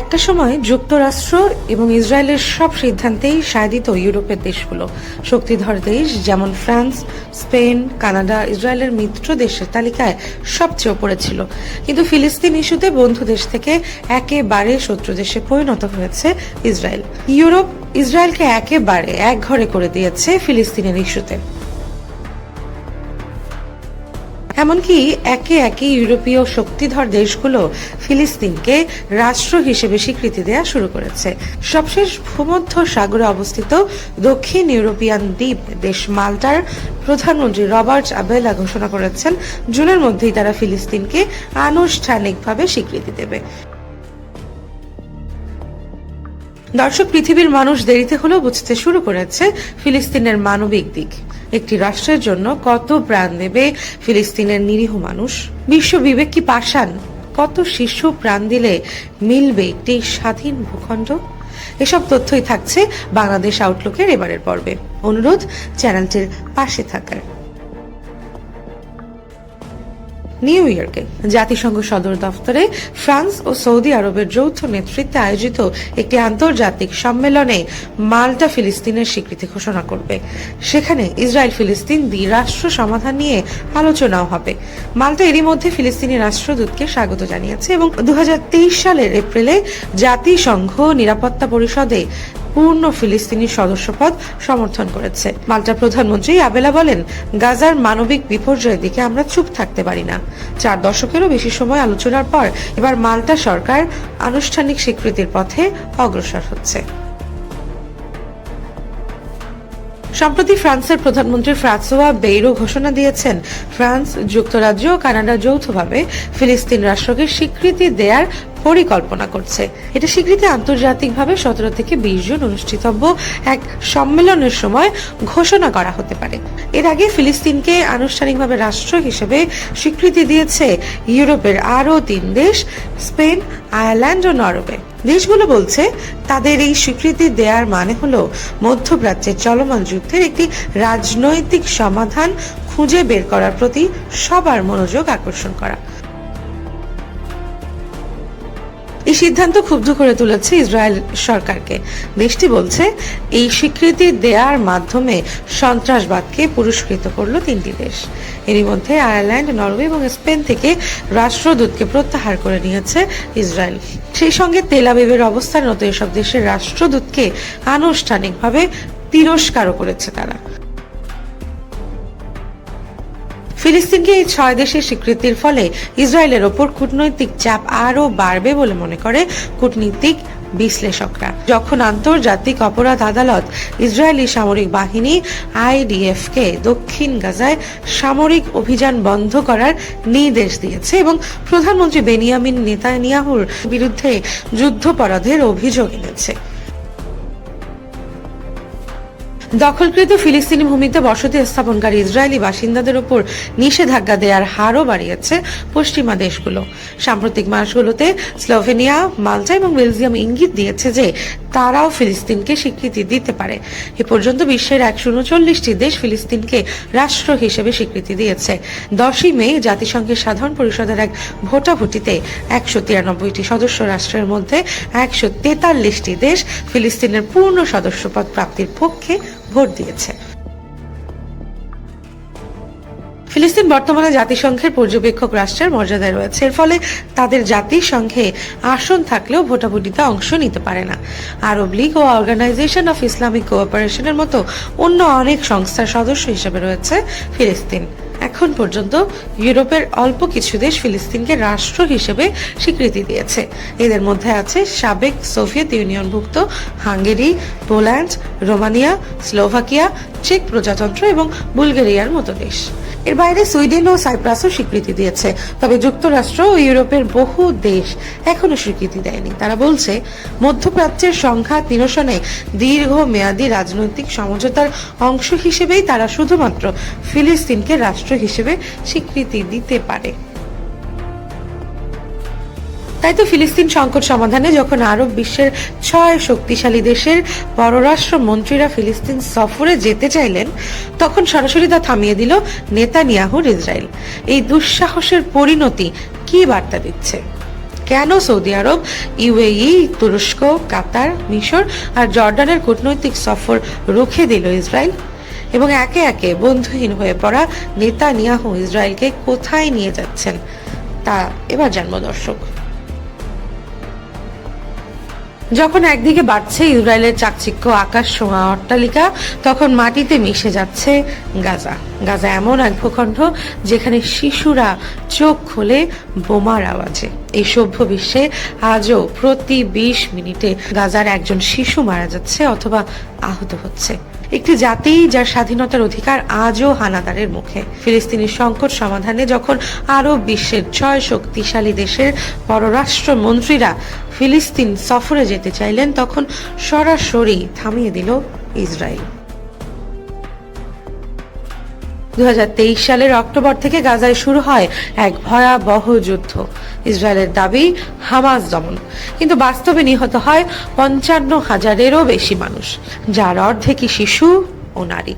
একটা সময় যুক্তরাষ্ট্র এবং ইসরায়েলের সব সিদ্ধান্তেই সায় দিত ইউরোপের দেশগুলো। শক্তিধর দেশ যেমন ফ্রান্স, স্পেন, কানাডা, ইসরায়েলের মিত্র দেশের তালিকায় সবচেয়ে ওপরে ছিল। কিন্তু ফিলিস্তিন ইস্যুতে বন্ধু দেশ থেকে একেবারে শত্রু দেশে পরিণত হয়েছে ইসরায়েল। ইউরোপ ইসরায়েলকে একেবারে এক ঘরে করে দিয়েছে ফিলিস্তিনের ইস্যুতে। এমনকি একে একে ইউরোপীয় শক্তিধর দেশগুলো ফিলিস্তিনকে রাষ্ট্র হিসেবে স্বীকৃতি দেওয়া শুরু করেছে। সবশেষ ভূমধ্য সাগরে অবস্থিত দক্ষিণ ইউরোপিয়ান দ্বীপ দেশ মাল্টার প্রধানমন্ত্রী রবার্ট আবেলা ঘোষণা করেছেন, জুনের মধ্যেই তারা ফিলিস্তিনকে আনুষ্ঠানিকভাবে স্বীকৃতি দেবে। দর্শক, পৃথিবীর মানুষ দেরিতে হলেও বুঝতে শুরু করেছে ফিলিস্তিনের মানবিক দিক। একটি রাষ্ট্রের জন্য কত প্রাণ দেবে ফিলিস্তিনের নিরীহ মানুষ? বিশ্ব বিবেক কি পাষাণ? কত শিশু প্রাণ দিলে মিলবে একটি স্বাধীন ভূখণ্ড? এসব তথ্যই থাকছে বাংলাদেশ আউটলুকের এবারের পর্বে। অনুরোধ চ্যানেলটির পাশে থাকার। নিউ ইয়র্কে। জাতিসংঘ সদর দফতরে ফ্রান্স ও সৌদি আরবের যৌথ নেতৃত্বে আয়োজিত একটি আন্তর্জাতিক সম্মেলনে মাল্টা ফিলিস্তিনের স্বীকৃতি ঘোষণা করবে। সেখানে ইসরায়েল ফিলিস্তিন দ্বিরাষ্ট্র সমাধান নিয়ে আলোচনাও হবে। মাল্টা এরই মধ্যে ফিলিস্তিনি রাষ্ট্রদূতকে স্বাগত জানিয়েছে এবং দু হাজার তেইশ সালের এপ্রিলে জাতিসংঘ নিরাপত্তা পরিষদে পূর্ণ ফিলিস্তিনি সদস্যপদ সমর্থন করেছে। মাল্টার প্রধানমন্ত্রী আবেলা বলেন, গাজার মানবিক বিপর্যয়ের দিকে আমরা চুপ থাকতে পারি না। চার দশকেরও বেশি সময় আলোচনার পর এবার মাল্টা সরকার আনুষ্ঠানিক স্বীকৃতির পথে অগ্রসর হচ্ছে। সম্প্রতি ফ্রান্সের প্রধানমন্ত্রী ফ্রান্সোয়া বেইরো ঘোষণা দিয়েছেন, ফ্রান্স যুক্তরাজ্য ও কানাডা যৌথভাবে ফিলিস্তিন রাষ্ট্রকে স্বীকৃতি দেওয়ার পরিকল্পনা করছে। এটা স্বীকৃতি আন্তর্জাতিকভাবে সতেরো থেকে বিশ জুন অনুষ্ঠিতব্য এক সম্মেলনের সময় ঘোষণা করা হতে পারে। এর আগে ফিলিস্তিনকে আনুষ্ঠানিকভাবে রাষ্ট্র হিসেবে স্বীকৃতি দিয়েছে ইউরোপের আরও তিন দেশ, স্পেন, আয়ারল্যান্ড ও নরওয়ে। দেশগুলো বলছে, তাদের এই স্বীকৃতি দেওয়ার মানে হলো মধ্যপ্রাচ্যের চলমান যুদ্ধের একটি রাজনৈতিক সমাধান খুঁজে বের করার প্রতি সবার মনোযোগ আকর্ষণ করা। এই সিদ্ধান্ত ক্ষুব্ধ করে তুলেছে ইসরায়েল সরকারকে। দেশটি বলছে, এই স্বীকৃতি দেওয়ার মাধ্যমে সন্ত্রাসবাদকে পুরস্কৃত করল তিনটি দেশ। এরই মধ্যে আয়ারল্যান্ড, নরওয়ে এবং স্পেন থেকে রাষ্ট্রদূতকে প্রত্যাহার করে নিয়েছে ইসরায়েল। সেই সঙ্গে তেলাবিবের অবস্থানরত এসব দেশের রাষ্ট্রদূতকে আনুষ্ঠানিকভাবে তিরস্কারও করেছে তারা। ফিলিস্তিনকে এই ছয় দেশের স্বীকৃতির ফলে ইসরায়েলের ওপর কূটনৈতিক চাপ আরও বাড়বে বলে মনে করে কূটনীতিক বিশ্লেষকরা। যখন আন্তর্জাতিক অপরাধ আদালত ইসরায়েলি সামরিক বাহিনী আইডিএফ কে দক্ষিণ গাজায় সামরিক অভিযান বন্ধ করার নির্দেশ দিয়েছে এবং প্রধানমন্ত্রী বেনিয়ামিন নেতানিয়াহুর বিরুদ্ধে যুদ্ধপরাধের অভিযোগ এনেছে। দখলকৃত ফিলিস্তিনি ভূমিতে বসতি স্থাপনকারী ইসরায়েলি বাসিন্দাদের উপর নিষেধাজ্ঞা দেওয়ার হারও বাড়িয়েছে পশ্চিমা দেশগুলো। সাম্প্রতিক মাসগুলোতে স্লোভেনিয়া মাল্টা এবং বেলজিয়াম ইঙ্গিত দিয়েছে যে তারাও ফিলিস্তিনকে স্বীকৃতি দিতে পারে। এ পর্যন্ত বিশ্বের একশো উনচল্লিশটি দেশ ফিলিস্তিনকে রাষ্ট্র হিসেবে স্বীকৃতি দিয়েছে। দশই মে জাতিসংঘের সাধারণ পরিষদের এক ভোটাভুটিতে একশো তিরানব্বইটি সদস্য রাষ্ট্রের মধ্যে একশো তেতাল্লিশটি দেশ ফিলিস্তিনের পূর্ণ সদস্যপদ প্রাপ্তির পক্ষে ভোট দিয়েছে। ফিলিস্তিন বর্তমানে জাতিসংঘের পর্যবেক্ষক রাষ্ট্রের মর্যাদায় রয়েছে। এর ফলে তাদের জাতিসংঘে আসন থাকলেও ভোটাভুটিতে অংশ নিতে পারে না। আরব লীগ ও অর্গানাইজেশন অফ ইসলামিক কোঅপারেশনের মতো অন্য অনেক সংস্থার সদস্য হিসেবে রয়েছে ফিলিস্তিন। এখন পর্যন্ত ইউরোপের অল্প কিছু দেশ ফিলিস্তিনকে রাষ্ট্র হিসেবে স্বীকৃতি দিয়েছে। এদের মধ্যে আছে সাবেক সোভিয়েত ইউনিয়নভুক্ত হাঙ্গেরি, পোল্যান্ড, রোমানিয়া, স্লোভাকিয়া চেক প্রজাতন্ত্র এবং বুলগেরিয়ার মতো দেশ। এর বাইরে সুইডেন ও সাইপ্রাসও স্বীকৃতি দিয়েছে, তবে যুক্তরাষ্ট্র ও ইউরোপের বহু দেশ এখনও স্বীকৃতি দেয়নি। তারা বলছে, মধ্যপ্রাচ্যের সংঘাত নিরসনে দীর্ঘ মেয়াদী রাজনৈতিক সমঝোতার অংশ হিসেবেই তারা শুধুমাত্র ফিলিস্তিনকে রাষ্ট্র হিসেবে স্বীকৃতি দিতে পারে। তাই তো ফিলিস্তিন সংকট সমাধানে যখন আরব বিশ্বের ছয় শক্তিশালী দেশের পররাষ্ট্র মন্ত্রীরা ফিলিস্তিন সফরে যেতে চাইলেন, তখন সরাসরি তা থামিয়ে দিল নেতানিয়াহুর ইসরায়েল। এই দুঃসাহসের পরিণতি কি বার্তা দিচ্ছে? কেন সৌদি আরব, ইউএই, তুরস্ক, কাতার, মিশর আর জর্ডানের কূটনৈতিক সফর রুখে দিল ইসরায়েল? এবং একে একে বন্ধুহীন হয়ে পড়া নেতা নিয়াহু ইসরায়েলকে কোথায় নিয়ে যাচ্ছেন, তা এবার জানব দর্শক। যখন একদিকে বাড়ছে ইসরায়েলের চাকচিক্য আকাশ ছোঁয়া অট্টালিকা, তখন মাটিতে মিশে যাচ্ছে গাজা। গাজা এমন এক ভূখণ্ড যেখানে শিশুরা চোখ খোলে বোমার আওয়াজে। এই সভ্য বিশ্বে আজও প্রতি বিশ মিনিটে গাজার একজন শিশু মারা যাচ্ছে অথবা আহত হচ্ছে। একটি জাতি যার স্বাধীনতার অধিকার আজও হানাদারের মুখে। ফিলিস্তিনের সংকট সমাধানে যখন আরব বিশ্বের ছয় শক্তিশালী দেশের পররাষ্ট্র মন্ত্রীরা ফিলিস্তিন সফরে যেতে চাইলেন, তখন সরাসরি থামিয়ে দিল ইসরায়েল। দুই হাজার তেইশ সালের অক্টোবর থেকে গাজায় শুরু হয় এক ভয়াবহ যুদ্ধ। ইসরায়েলের দাবি, হামাস দমন। কিন্তু বাস্তবে নিহত হয় পঞ্চান্ন হাজারেরও বেশি মানুষ, যার অর্ধেকই শিশু ও নারী।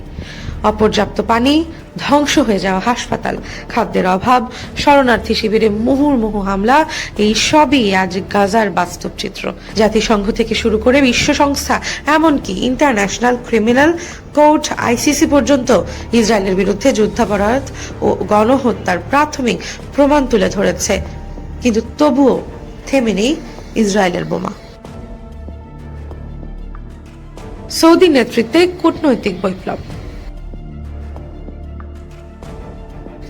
অপর্যাপ্ত পানি, ধ্বংস হয়ে যাওয়া হাসপাতাল, খাদ্যের অভাব, শরণার্থী শিবিরে মুহুর্মুহু হামলা, এই সবই আজ গাজার বাস্তব চিত্র। জাতিসংঘ থেকে শুরু করে বিশ্ব সংস্থা এমনকি ইন্টারন্যাশনাল ক্রিমিনাল কোর্ট, আইসিসি পর্যন্ত ইসরায়েলের বিরুদ্ধে যুদ্ধাপরাধ ও গণহত্যার প্রাথমিক প্রমাণ তুলে ধরেছে। কিন্তু তবুও থেমে নেই ইসরায়েলের বোমা। সৌদি নেতৃত্বে কূটনৈতিক বৈপ্লব।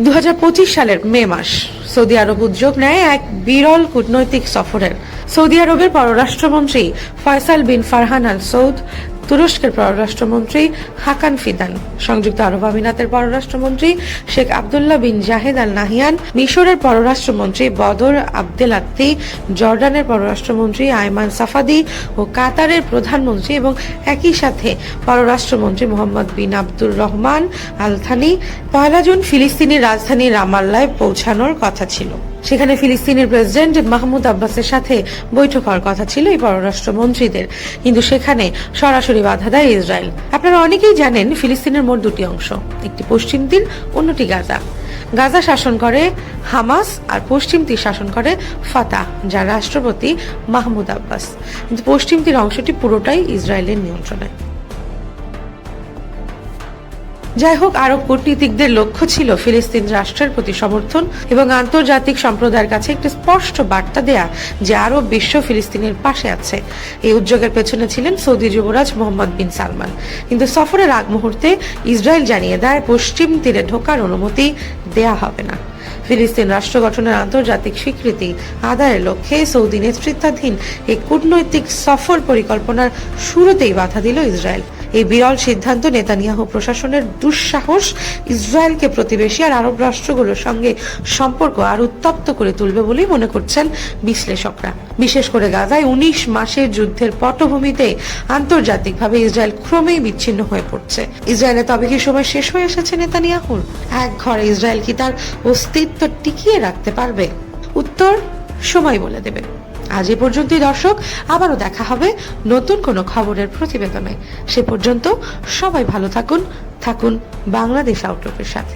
দু হাজার পঁচিশ সালের মে মাস, সৌদি আরব উদ্যোগ নেয় এক বিরল কূটনৈতিক সফরের। সৌদি আরবের পররাষ্ট্রমন্ত্রী ফয়সাল বিন ফারহান আল সৌদ তুরস্কের পররাষ্ট্রমন্ত্রী হাকান ফিদান, সংযুক্ত আরব আমিরাতের পররাষ্ট্রমন্ত্রী শেখ আবদুল্লাহ বিন জাহেদ আল নাহিয়ান মিশরের পররাষ্ট্রমন্ত্রী বদর আবদেল আত্তি জর্ডানের পররাষ্ট্রমন্ত্রী আয়মান সাফাদি ও কাতারের প্রধানমন্ত্রী এবং একই সাথে পররাষ্ট্রমন্ত্রী Mohammed bin Abdur Rahman Al Thani পয়লা জুন ফিলিস্তিনের রাজধানী রামাল্লায় পৌঁছানোর কথা ছিল। সেখানে ফিলিস্তিনের প্রেসিডেন্ট মাহমুদ আব্বাসের সাথে বৈঠক হওয়ার কথা ছিল এই পররাষ্ট্রমন্ত্রীদের। কিন্তু সেখানে সরাসরি বাধা দেয় ইসরায়েল। আপনারা অনেকেই জানেন ফিলিস্তিনের মোট দুটি অংশ, একটি পশ্চিম তীর, অন্যটি গাজা। গাজা শাসন করে হামাস আর পশ্চিম তীর শাসন করে ফাতা যার রাষ্ট্রপতি মাহমুদ আব্বাস। কিন্তু পশ্চিম তীর অংশটি পুরোটাই ইসরায়েলের নিয়ন্ত্রণে। যাই হোক আরব কূটনীতিকদের লক্ষ্য ছিল ফিলিস্তিন রাষ্ট্রের প্রতি সমর্থন এবং আন্তর্জাতিক সম্প্রদায়ের কাছে একটি স্পষ্ট বার্তা দেয়া যে আরব বিশ্ব ফিলিস্তিনের পাশে আছে। এই উদ্যোগের পেছনে ছিলেন সৌদি যুবরাজ মোহাম্মদ বিন সালমান। কিন্তু সফরের আগ মুহূর্তে ইসরায়েল জানিয়ে দেয়, পশ্চিম তীরে ঢোকার অনুমতি দেয়া হবে না। ফিলিস্তিন রাষ্ট্র গঠনের আন্তর্জাতিক স্বীকৃতি আদায়ের লক্ষ্যে সৌদি নেতৃত্বাধীন এই কূটনৈতিক সফর পরিকল্পনার শুরুতেই বাধা দিল ইসরায়েল। এই বিরল সিদ্ধান্ত নেতানিয়াহু প্রশাসনের দুঃসাহস ইসরায়েলকে প্রতিবেশী আর আরব রাষ্ট্রগুলোর সঙ্গে সম্পর্ক আর উত্তপ্ত করে তুলবে বলেই মনে করছেন বিশ্লেষকরা। বিশেষ করে গাজায় উনিশ মাসের যুদ্ধের পটভূমিতে আন্তর্জাতিকভাবে ইসরায়েল ক্রমেই বিচ্ছিন্ন হয়ে পড়ছে। ইসরায়েলে তবে কি সময় শেষ হয়ে এসেছে নেতানিয়াহুর। এক ঘরে ইসরায়েল কি তার অস্তিত্ব টিকিয়ে রাখতে পারবে? উত্তর সময় বলে দেবে। আজ এ পর্যন্তই, দর্শক। আবারও দেখা হবে নতুন কোনো খবরের প্রতিবেদনে। সে পর্যন্ত সবাই ভালো থাকুন থাকুন বাংলাদেশ আউটলুকের সাথে।